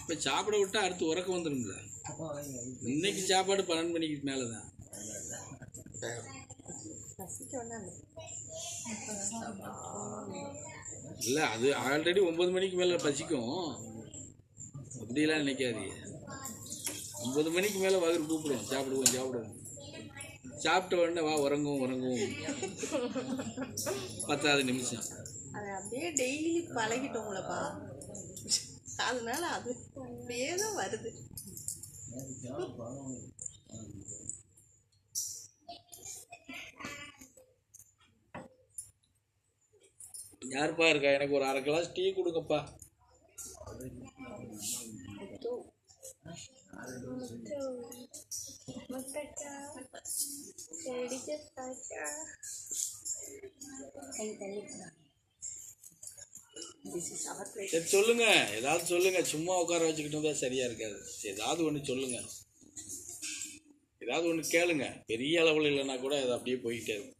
இப்போ சாப்பிட விட்டா அடுத்து உறக்கம் வந்துடும்ல இன்னைக்கு சாப்பாடு பன்னெண்டு மணிக்கு மேலே தான் இல்லை அது ஆல்ரெடி ஒன்பது மணிக்கு மேலே பசிக்கும். அப்படிலாம் நினைக்காதீங்க. ஒன்பது மணிக்கு மேலே வயிறு கூப்பிடும் சாப்பிடுவோம் சாப்பிடுவோம். சாப்பிட்ட உடனே வா உறங்கும் உறங்கும் பத்தாவது நிமிஷம். அது அப்படியே டெய்லி பழகிட்டோம்லப்பா அதனால அது அப்படியே தான் வருது. யாருப்பா இருக்கா? எனக்கு ஒரு அரை கிளாஸ் டீ கொடுங்கப்பா. சரி சொல்லுங்க. ஏதாவது சொல்லுங்க. சும்மா உட்கார வச்சுக்கிட்டு இருந்தா சரியா இருக்காது. ஏதாவது ஒன்று சொல்லுங்க. ஏதாவது ஒன்று கேளுங்க. பெரிய அளவில் இல்லைன்னா கூட அது அப்படியே போய்கிட்டே இருக்கும்.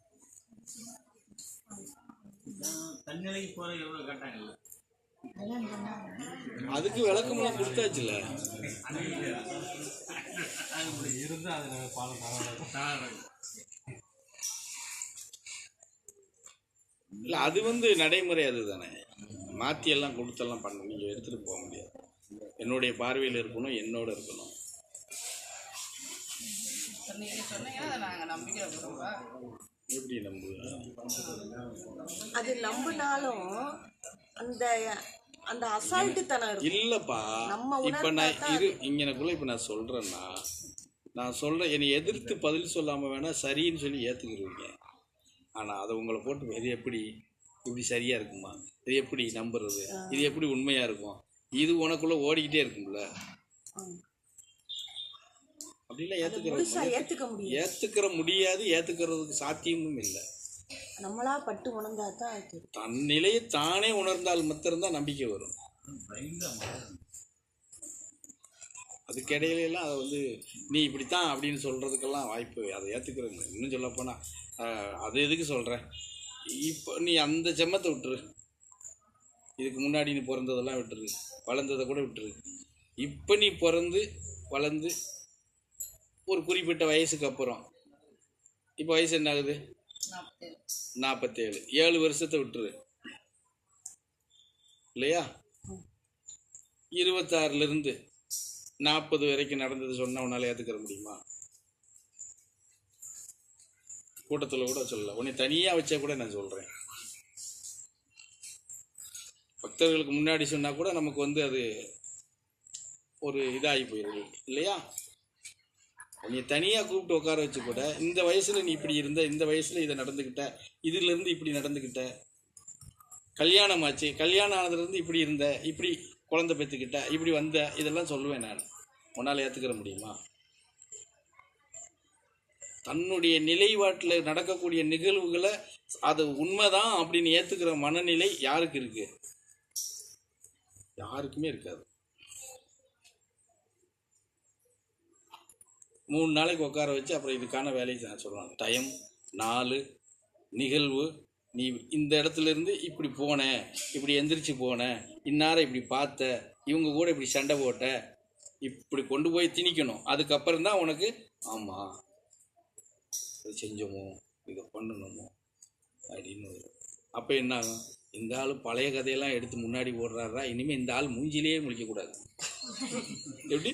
அதுக்கு விளக்கம்லாம் கொடுத்தாச்சுல்ல. இருந்தால் அதில் பாலம் இல்லை அது வந்து நடைமுறை அதுதானே. மாற்றி எல்லாம் கொடுத்தெல்லாம் பண்ண நீங்கள் எடுத்துகிட்டு போக முடியாது. என்னுடைய பார்வையில் இருக்கணும் என்னோட இருக்கணும். எப்படி நம்புவேன் அது நம்பினாலும் அந்த அந்த அசால்ட்டுத்தனம் இல்லப்பா. நம்ம இப்ப நான் இரு இங்கனக்குள்ள இப்ப நான் சொல்றேன்னா நான் சொல்றேன் என்னை எதிர்த்து பதில் சொல்லாம வேணா சரின்னு சொல்லி ஏத்துக்கிருவீங்க. ஆனா அதை உங்களை போட்டு இது எப்படி? இப்படி சரியா இருக்குமா? இது எப்படி நம்புறது? இது எப்படி உண்மையா இருக்கும்? இது உனக்குள்ள ஓடிக்கிட்டே இருக்கும்ல. அப்படிலாம் முடியும் ஏத்துக்கிற முடியாது. ஏத்துக்கிறதுக்கு சாத்தியமும் இல்லை. நம்மளா பட்டு உணர்ந்தா தான் தன் நிலையை தானே உணர்ந்தால் மாத்திரம்தான் நம்பிக்கை வரும். அதுக்கு இடையில எல்லாம் அதை வந்து நீ இப்படித்தான் அப்படின்னு சொல்றதுக்கெல்லாம் வாய்ப்பு அதை ஏத்துக்கிறது இன்னும் சொல்ல போனா அது எதுக்கு சொல்றேன்? இப்போ நீ அந்த ஜென்மத்தை விட்டுரு. இதுக்கு முன்னாடி நீ பிறந்ததெல்லாம் விட்டுரு. வளர்ந்ததை கூட விட்டுரு. இப்போ நீ பிறந்து வளர்ந்து ஒரு குறிப்பிட்ட வயசுக்கு அப்புறம் இப்போ வயசு என்ன ஆகுது? நாற்பத்தேழு ஏழு வருஷத்தை விட்டுரு. இல்லையா? இருபத்தாறுல இருந்து நாற்பது வரைக்கும் நடந்தது சொன்னா உன்னால ஏத்துக்கிற முடியுமா? கூட்டத்தில் கூட சொல்லல. உன்னை தனியாக வச்சா கூட நான் சொல்கிறேன் பக்தர்களுக்கு முன்னாடி சொன்னால் கூட நமக்கு வந்து அது ஒரு இதாகி போயிடுது இல்லையா? நீ தனியாக கூப்பிட்டு உட்கார வச்சு கூட இந்த வயசில் நீ இப்படி இருந்த இந்த வயசில் இதை நடந்துக்கிட்ட இதுலேருந்து இப்படி நடந்துக்கிட்ட கல்யாணம் ஆச்சு கல்யாணம் ஆனதுலேருந்து இப்படி இருந்த இப்படி குழந்தை பெற்றுக்கிட்ட இப்படி வந்த இதெல்லாம் சொல்லுவேன் நான். உன்னால் ஏற்றுக்கிற முடியுமா? தன்னுடைய நிலைப்பாட்டில் நடக்கக்கூடிய நிகழ்வுகளை அது உண்மைதான் அப்படின்னு ஏற்றுக்கிற மனநிலை யாருக்கு இருக்கு? யாருக்குமே இருக்காது. மூணு நாளைக்கு உட்கார வச்சு அப்புறம் இதுக்கான வேலையை நான் சொல்லுவாங்க டைம் நாலு நிகழ்வு. நீ இந்த இடத்துல இருந்து இப்படி போன இப்படி எந்திரிச்சு போன இன்னாரை இப்படி பார்த்த இவங்க கூட இப்படி சண்டை போட்ட இப்படி கொண்டு போய் திணிக்கணும். அதுக்கப்புறம் தான் உனக்கு ஆமாம் இதை செஞ்சோமோ இதை பண்ணணுமோ அப்படின்னு. வரும் அப்போ என்ன ஆகும் இந்த ஆள் பழைய கதையெல்லாம் எடுத்து முன்னாடி ஓடுறாரா? இனிமேல் இந்த ஆள் மூஞ்சிலேயே முழிக்கக்கூடாது. எப்படி?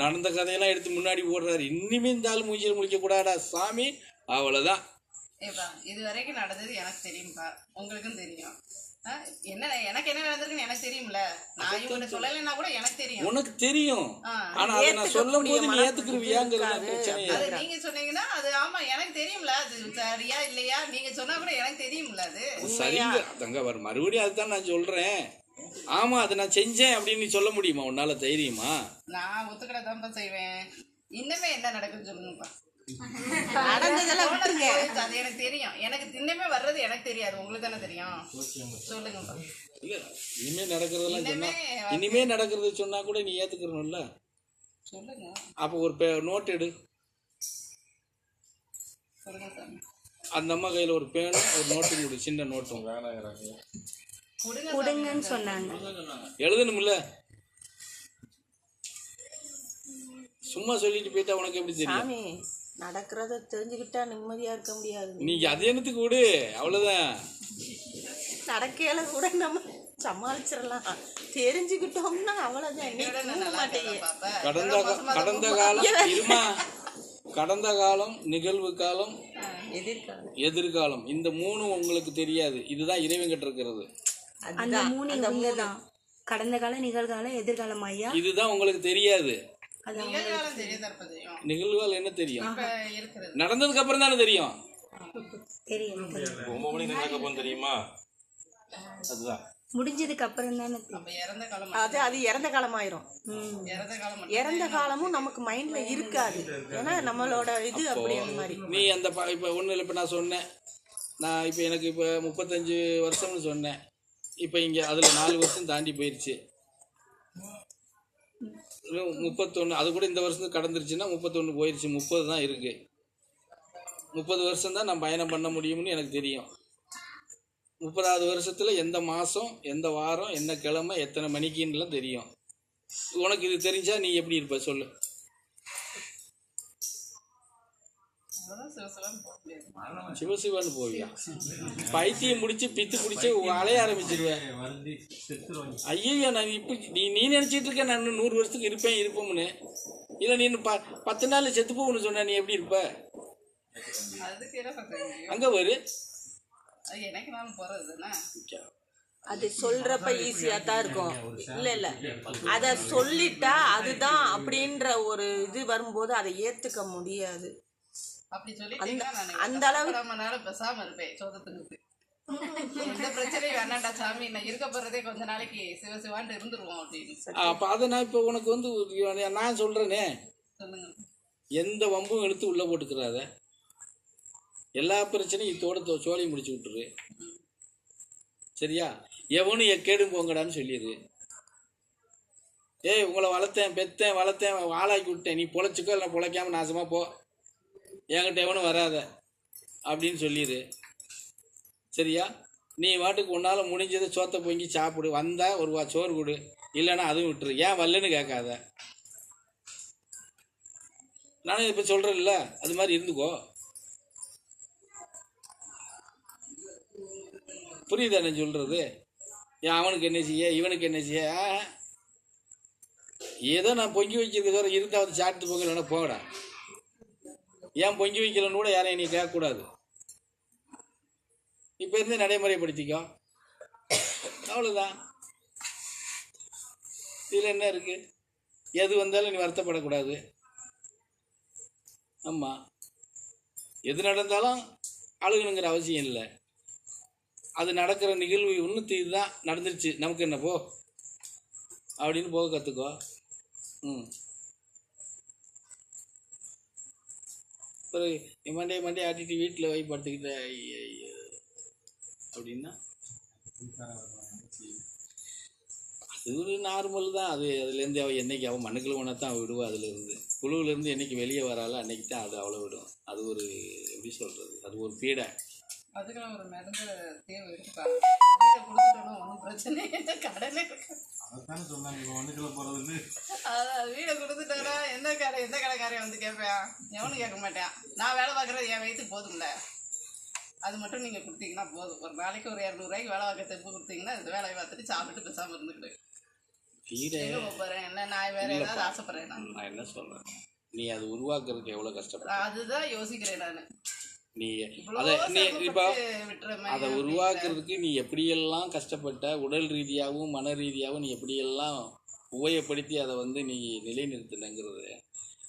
நடந்த கதையெல்லாம் எடுத்து முன்னாடி ஓடுறாரு. இனிமே இந்த ஆள் மூஞ்சியில் முழிக்கக்கூடாடா சாமி? அவ்வளோதான் இது வரைக்கும் நடந்தது எனக்கு தெரியும்ப்பா உங்களுக்கும் தெரியும். என்ன எனக்கு என்ன நடந்திருக்குன்னு எனக்கு தெரியும்ல? நான் இவங்க சொல்லலைன்னா கூட எனக்கு தெரியும். உனக்கு தெரியும். ஆனா அதை நான் சொல்லும் போது நீ ஏத்துக்கிருவியாங்கிறது பிரச்சனை அது நீங்க சொன்னீங்கன்னா அது ஆமா எனக்கு தெரியும்ல. அது சரியா இல்லையா? நீங்க சொன்னா கூட எனக்கு தெரியும்ல அது. சரிங்க. தங்க மறுபடியும் அதுதான் நான் சொல்றேன். ஆமா அதை நான் செஞ்சேன் அப்படின்னு சொல்ல முடியுமா? உன்னால தைரியமா? நான் ஒத்துக்கிட தான்ப்பா செய்வேன். இன்னுமே என்ன நடக்குதுன்னு சொல்லுங்கப்பா. நடந்ததெல்லாம் விட்டுருங்க. அது எனக்கு தெரியும். எனக்கு தின்னமே வர்றது எனக்கு தெரியாது. உங்களுக்கு தானே தெரியும். சொல்லுங்கப்பா இல்ல இனிமே நடக்கிறதெல்லாம் சொன்னா இனிமே நடக்கிறது சொன்னா கூட நீ ஏத்துக்கிறணும்ல சொல்லுங்க. அப்போ ஒரு பே நோட் எடு. சொல்லுங்க அந்த அம்மா கையில ஒரு பேனும் ஒரு நோட்டும் கொடு சின்ன நோட்டும் கொடுங்க கொடுங்கன்னு சொன்னாங்க. எழுதணும்ல? சும்மா சொல்லிட்டு போயிட்டா உனக்கு எப்படி தெரியும்? சாமி நடக்கிறத தெரிஞ்சுக்கிட்டா நிம்மதியா இருக்க முடியாது. நீங்க அது என்னத்துக்கு விடு? அவ்வளவுதான். நடக்கையில கூட நம்ம சமாளிச்சிடலாம் தெரிஞ்சுக்கிட்டோம்னா அவ்வளவுதான். நீ தூங்க மாட்டேங்க. கடந்த கடந்த காலம் இருமா? கடந்த காலம் நிகழ்வு காலம் எதிர்காலம். எதிர்காலம். இந்த மூணும் உங்களுக்கு தெரியாது. இதுதான் இறைவன்கிட்ட இருக்கிறது. அந்த மூணு இவங்க தான். கடந்த கால நிகழ்காலம் எதிர்காலம் ஐயா. இதுதான் உங்களுக்கு தெரியாது. நிகழ்வுகள் என்ன தெரியும்? நடந்ததுக்கு அப்புறம் தானே தெரியும். ஒன்பது மணிக்கு நடக்க போகுது தெரியுமா? அதுதான். முடிஞ்சதுக்கு அப்புறம் தானே தெரியும். நம்ம இறந்த காலம் அது அது இறந்த காலம் ஆயிரும் ம். இறந்த காலம் மட்டும். இறந்த காலமும் நமக்கு மைண்ட்ல இருக்காது. ஏன்னா நம்மளோட இது அப்படி அந்த மாதிரி. நீ அந்த ப- இப்ப ஒண்ணு இல்லை இப்ப நான் சொன்னேன். நான் இப்ப எனக்கு இப்ப முப்பத்தஞ்சு வருஷம்னு சொன்னேன். இப்ப இங்க அதுல நாலு வருஷம் தாண்டி போயிருச்சு. முப்பத்தொன்று முப்பத்தொன்னு அது கூட இந்த வருஷம் கடந்துருச்சுன்னா முப்பத்தொன்று போயிடுச்சு முப்பது தான் இருக்கு. முப்பது வருஷம் தான் நான் பயணம் பண்ண முடியும்னு எனக்கு தெரியும். முப்பதாவது வருஷத்தில் எந்த மாதம் எந்த வாரம் என்ன கிழமை எத்தனை மணிக்குன்னுலாம் தெரியும். உனக்கு இது தெரிஞ்சால் நீ எப்படி இருப்ப? சொல்லு. சிவசிவான்னு போவியா? பைத்தியம் முடிச்சு பித்து பிடிச்சி அலைய ஆரம்பிச்சிருவேன் ஐயோ நான் இப்போ நீ நீ நினைச்சிட்டு இருக்க நான் நூறு வருஷத்துக்கு இருப்பேன் இருப்போம்னு. இல்லை நீ ப பத்து நாள் செத்து போகணும்னு சொன்ன நீ எப்படி இருப்ப? அதுக்கு அங்கே வரு அது சொல்றப்ப ஈஸியா தான் இருக்கும். இல்ல இல்ல. அத சொல்லிட்டா அதுதான் அப்படின்ற ஒரு இது வரும்போது அதை ஏத்துக்க முடியாது. அப்படி நான். அந்த அளவு- ரொம்ப நாள் பேசாம இருப்பேன் சோதத்துக்கு எந்த பிரச்சனையும் வேணாண்டா சாமி நான் இருக்க போறதே கொஞ்ச நாளைக்கு சிவசிவான்ட்டு இருந்துருவோம் அப்படின்னு அப்போ அதை நான் இப்போ உனக்கு வந்து நான் சொல்கிறேனே சொல்லுங்க. எந்த வம்பும் எடுத்து உள்ளே போட்டுக்கிறாத. எல்லா பிரச்சனையும் இதோட தோ- சோழி முடிச்சு விட்டுரு. சரியா? எவனும் எக்கேடும் போங்கடான்னு சொல்லிடு ஏய் உங்களை வளர்த்தேன் பெத்தேன் வளர்த்தேன் ஆளாக்கி விட்டேன். நீ பொழைச்சிக்கோ இல்லை பொழைக்காம நாசமா போ. என்கிட்ட எவனும் வராத அப்படின்னு சொல்லிடு சரியா? நீ வாட்டுக்கு உன்னால் முடிஞ்சதை சோத்தை பொங்கி சாப்பிடு. வந்தால் ஒரு வா சோறு கொடு. இல்லைன்னா அதுவும் விட்டுரு. ஏன் வரலன்னு கேட்காத. நானும் இப்போ சொல்கிறேன்ல அது மாதிரி இருந்துக்கோ. புரியுதா நான் சொல்கிறது ஏன் அவனுக்கு என்ன செய்ய இவனுக்கு என்ன செய்ய? ஏதோ நான் பொங்கி வைக்கிறது வேற இருந்தால் வந்து சாப்பிட்டு போங்க இல்லைன்னா போகடா ஏன் பொங்கி வைக்கலன்னு கூட யாரையும் நீ கேட்கக்கூடாது. இப்போ இருந்து நடைமுறைப்படுத்திக்கோ. அவ்வளோதான் இதில் என்ன இருக்குது எது வந்தாலும் நீ வருத்தப்படக்கூடாது. ஆமாம் எது நடந்தாலும் அழுகணுங்கிற அவசியம் இல்லை. அது நடக்கிற நிகழ்வு இன்னும் இதுதான். நடந்துருச்சு. நமக்கு என்ன போ. அப்படின்னு போக கற்றுக்கோ ம். ஒரு மண்டே மண்டே ஆட்டிட்டு வீட்டில் வை படுத்துக்கிட்ட அப்படின்னா? அது ஒரு நார்மல் தான். அது அதுலேருந்து அவள் என்னைக்கு அவள் மண்ணுக்குள்ள ஒன்றா தான் அவள் விடுவா அதுலேருந்து. குழுவிலேருந்து என்னைக்கு வெளியே வராளோ அன்னைக்கு தான் அது அவ்வளோ விடும். அது ஒரு எப்படி சொல்கிறது அது ஒரு பீடை. அதுக்கெல்லாம் ஒரு மருந்து தேவை இருக்கா ஒன்றும் பிரச்சனை இல்லை. அதானே சொன்னாங்க. இப்போ ஒன்றுக்குள்ள போகிறதுன்னு அதான் வீடை கொடுத்துட்டோம்னா எந்த கடை எந்த கடைக்காரன் வந்து கேட்பேன்? எவனும் கேட்க மாட்டேன். நான் வேலை பார்க்குறது என் வயிற்றுக்கு போதும்ல. அது மட்டும் நீங்கள் கொடுத்தீங்கன்னா போதும். ஒரு நாளைக்கு ஒரு இரநூறுவாய்க்கு வேலை பார்க்க தெப்பு கொடுத்தீங்கன்னா இந்த வேலையை பார்த்துட்டு சாப்பிட்டு பேசாமல் இருந்துக்கிட்டு என்ன நான் வேற ஏதாவது ஆசைப்படுறேன் நான்? என்ன சொல்கிறேன் நீ அது உருவாக்குறதுக்கு எவ்வளோ கஷ்டப்பட அதுதான் யோசிக்கிறேன் நான். நீ அதை நீ இப்போ அதை உருவாக்குறதுக்கு நீ எப்படியெல்லாம் கஷ்டப்பட்ட உடல் ரீதியாகவும் மன ரீதியாகவும் நீ எப்படியெல்லாம் உபயோகப்படுத்தி அதை வந்து நீ நிலைநிறுத்தினங்கிறது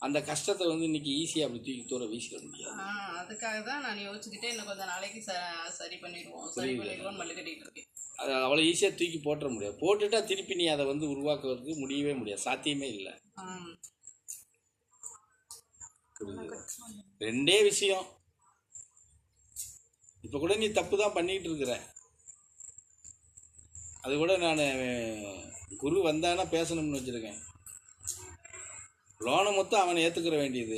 அந்த கஷ்டத்தை வந்து இன்னைக்கு ஈஸியாக அப்படி தூக்கி தூர வீசிட முடியாது. அதுக்காக தான் நான் யோசிச்சுக்கிட்டே இன்னும் கொஞ்ச நாளைக்கு சரி பண்ணிடுவோம் சரி பண்ணிடுவோம் மல்லு கட்டிட்டு இருக்கேன். அது அவ்வளோ ஈஸியாக தூக்கி போட்டுற முடியாது. போட்டுட்டா திருப்பி நீ அதை வந்து உருவாக்குறதுக்கு முடியவே முடியாது. சாத்தியமே இல்லை. ரெண்டே விஷயம். இப்போ கூட நீ தப்பு தான் பண்ணிட்டு இருக்கிற. அது கூட நான் குரு வந்தானா பேசணும்னு வச்சுருக்கேன். லோனை மொத்தம் அவனை ஏற்றுக்கிற வேண்டியது.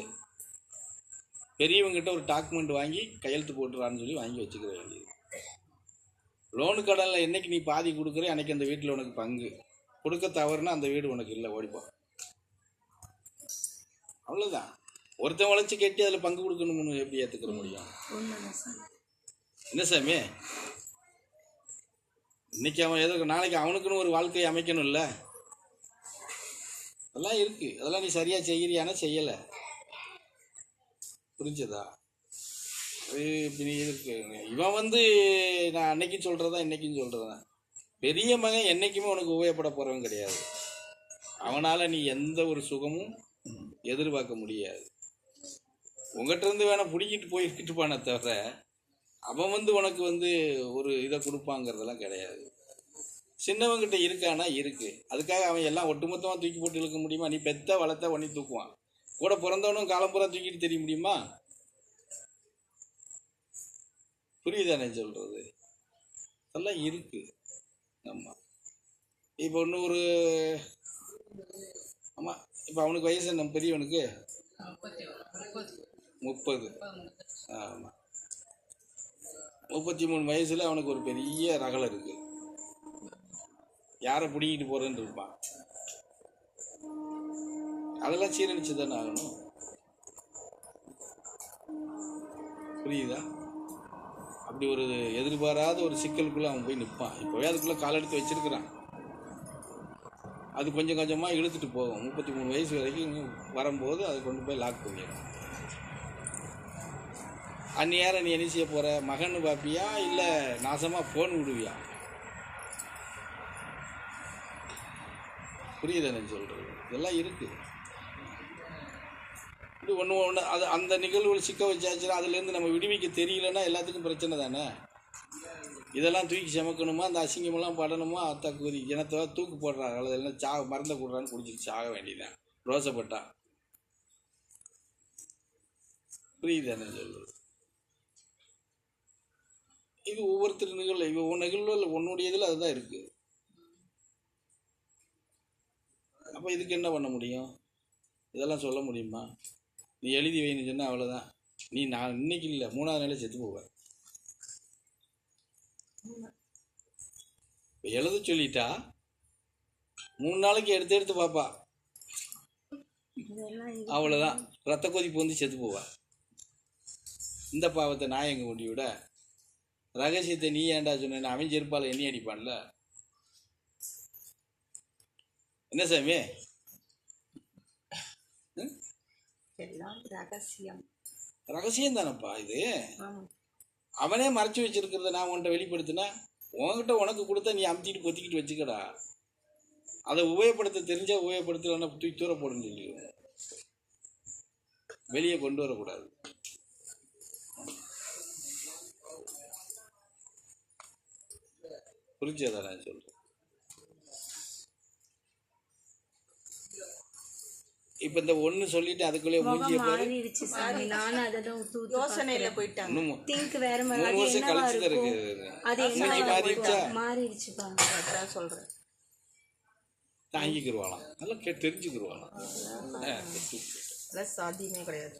பெரியவங்கிட்ட ஒரு டாக்குமெண்ட் வாங்கி கையெழுத்து போட்டுறான்னு சொல்லி வாங்கி வச்சுக்கிற வேண்டியது. லோனு கடனில் என்னைக்கு நீ பாதி கொடுக்குற அன்னைக்கு அந்த வீட்டில் உனக்கு பங்கு. கொடுக்க தவறுனா அந்த வீடு உனக்கு இல்லை ஓடிப்பான் அவ்வளோதான் ஒருத்தன் உழைச்சி கட்டி அதில் பங்கு கொடுக்கணும்னு எப்படி ஏற்றுக்கிற முடியும்? என்ன சாமி? இன்னைக்கு அவன் ஏதோ நாளைக்கு அவனுக்குன்னு ஒரு வாழ்க்கையை அமைக்கணும்ல? அதெல்லாம் இருக்கு. அதெல்லாம் நீ சரியா செய்கிறியானா செய்யலை. புரிஞ்சதா? இப்படி இருக்கு. இவன் வந்து நான் அன்னைக்கும் சொல்றதா இன்னைக்கும் சொல்றதா பெரிய மகன் என்னைக்குமே உனக்கு உபயோகப்பட போறவன் கிடையாது. அவனால நீ எந்த ஒரு சுகமும் எதிர்பார்க்க முடியாது. உங்ககிட்ட இருந்து வேணா பிடிக்கிட்டு போய்கிட்டு போன தவிர அவன் வந்து உனக்கு வந்து ஒரு இதை கொடுப்பாங்கிறதெல்லாம் கிடையாது. சின்னவங்கிட்ட இருக்கானா? இருக்கு. அதுக்காக அவன் எல்லாம் ஒட்டுமொத்தமாக தூக்கி போட்டு இழுக்க முடியுமா? நீ பெத்த வளர்த்த உடனே தூக்குவான். கூட பிறந்தவனும் காலம்புறம் தூக்கிட்டு தெரிய முடியுமா? புரியுதானே சொல்றது? அதெல்லாம் இருக்கு. ஆமாம் இப்போ இன்னும் ஒரு ஆமாம் இப்போ அவனுக்கு வயசு என்ன? பெரியவனுக்கு? முப்பது. முப்பது ஆமாம் முப்பத்தி மூணு வயசில் அவனுக்கு ஒரு பெரிய ரகலை இருக்கு. யாரை பிடிக்கிட்டு போறேன்னு இருப்பான். அதெல்லாம் சீரழிச்சு தானே ஆகணும். புரியுதா? அப்படி ஒரு எதிர்பாராத ஒரு சிக்கலுக்குள்ளே அவன் போய் நிற்பான் இப்போவே அதுக்குள்ளே கால் எடுத்து வச்சிருக்கிறான். அது கொஞ்சம் கொஞ்சமாக இழுத்துட்டு போகும். முப்பத்தி மூணு வயசு வரைக்கும் வரும்போது அதை கொண்டு போய் லாக் பண்ணிடும் அந்நேரம் நீ என்ன செய்ய போகிற மகன் பார்ப்பியா இல்லை நாசமாக ஃபோன் விடுவியா? புரியுது நான் சொல்கிறது இதெல்லாம் இருக்குது இது ஒன்று ஒன்று அது அந்த நிகழ்வுகள் சிக்க வச்சாச்சுன்னா அதுலேருந்து நம்ம விடுவிக்க தெரியலன்னா எல்லாத்துக்கும் பிரச்சனை தானே? இதெல்லாம் தூக்கி சமைக்கணுமா? அந்த அசிங்கமெல்லாம் படணுமா? தக்குதி இனத்தை தூக்கு போடுறாங்க. எல்லாம் சாக மறந்து கொடுறான்னு குடிச்சிட்டு சாக வேண்டியதான் ரோசப்பட்டான் புரியுது என்ன சொல்கிறது இது ஒவ்வொருத்தர் நிகழ்வு இவ உன் நிகழ்வு உன்னுடையதில் அதுதான் இருக்கு. அப்போ இதுக்கு என்ன பண்ண முடியும்? இதெல்லாம் சொல்ல முடியுமா? நீ எழுதி வைன்னு சொன்னா அவ்வளோதான் நீ நான் இன்னைக்கு இல்லை மூணாவது நாளே செத்து போவ. இப்ப எழுத சொல்லிட்டா மூணு நாளைக்கு எடுத்து எடுத்து பார்ப்பா அவ்வளோதான் ரத்த கொதிப்பு வந்து செத்து போவா. இந்த பாவத்தை நான் எங்க கொண்டு விட? ரகசியத்தை நீ ஏன்டா சொன்ன? அவன் செருப்பால எண்ணி அடிப்பான்ல. என்ன சாமி? ரகசியம். ரகசியம் தானப்பா இது? அவனே மறைச்சு வச்சிருக்கிறத நான் உன்கிட்ட வெளிப்படுத்தினா உன்கிட்ட உனக்கு கொடுத்தா நீ அமுத்திட்டு பொத்திக்கிட்டு வச்சுக்கடா. அதை உபயோகப்படுத்த தெரிஞ்சா உபயோகப்படுத்தலன்னா தூக்கி தூர போடுன்னு சொல்லி வெளியே கொண்டு வரக்கூடாது. புரிஞ்சதா நான் சொல்றேன். இப்ப இந்த ஒண்ணு சொல்லிட்டு அதுக்குள்ளே மூஞ்சிய பாரு. நானும் அதை தான் ஊத்து ஊத்து யோசனையில போயிட்டாங்க. திங்க் வேற மாதிரி வருஷம் கழிச்சு தான் இருக்கு. அது என்னவா மாறிடுச்சா? அதான் சொல்றேன். தாங்கிக்கிருவாளாம். நல்லா தெரிஞ்சுக்கிரு. அதெல்லாம் சாத்தியமே கிடையாது.